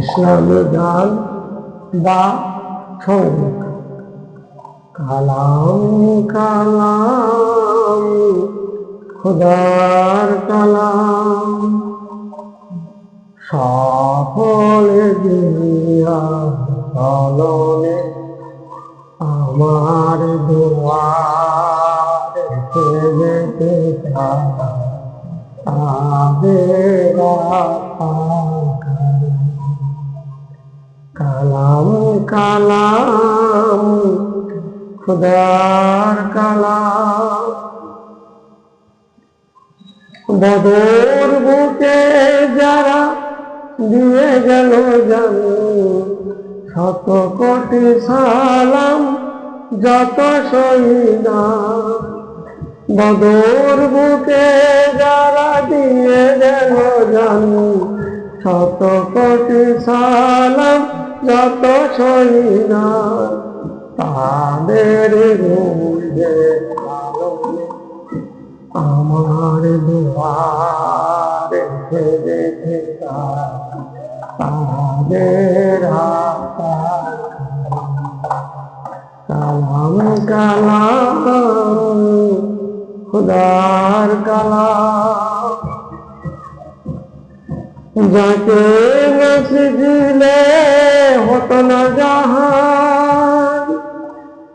ইসলামী গান বা সংগীত কালাম কালাম খুদার কালাম। সকলে দিয়া আমার দুয়ার তাদের কালাম, খুদার কালাম। বদর বুকে যারা দিয়ে গেল জানো, শত কোটি সালাম যত শহীদা বদর বুকে যারা দিয়ে গেল জানো শত কোটি সালাম যত শহীদা তাদের আমার দুয়ার দেখে তাদের কালাম কালাম খুদার কালাম যাকে দিলে হতো না জাহান,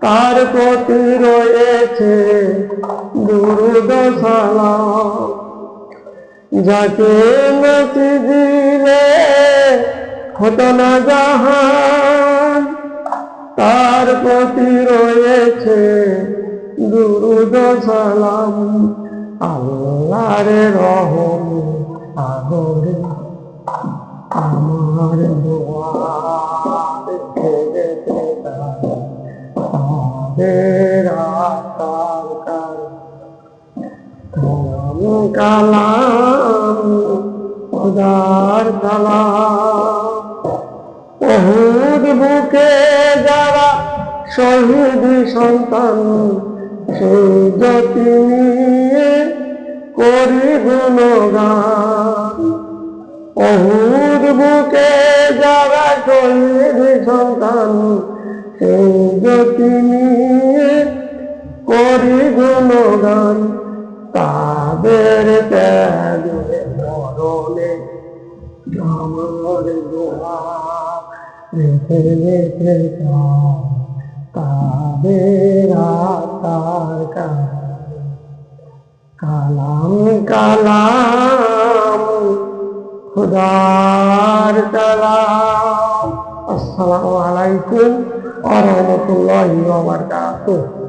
তার প্রতি রয়েছে দুরুদ সালাম। যাকে নসি দিলে হতো না জাহান, তার প্রতি রয়েছে দুরুদ সালাম। আল্লাহর রহম কালাম কালাম। বুকে যারা শহীদ সন্তান, সেই নিয়ে করি গুণগান বুকে যারা শহীদ সন্তান, সেই নিয়ে করি গুণগান তাদের ত্যাগে মরণে আমার দোয়া রেখে রেখে তাদের আতার কালাম কালাম, খুদার কালাম। আসসালামু আলাইকুম ওয়া রাহমাতুল্লাহি ওয়া বারাকাতুহু।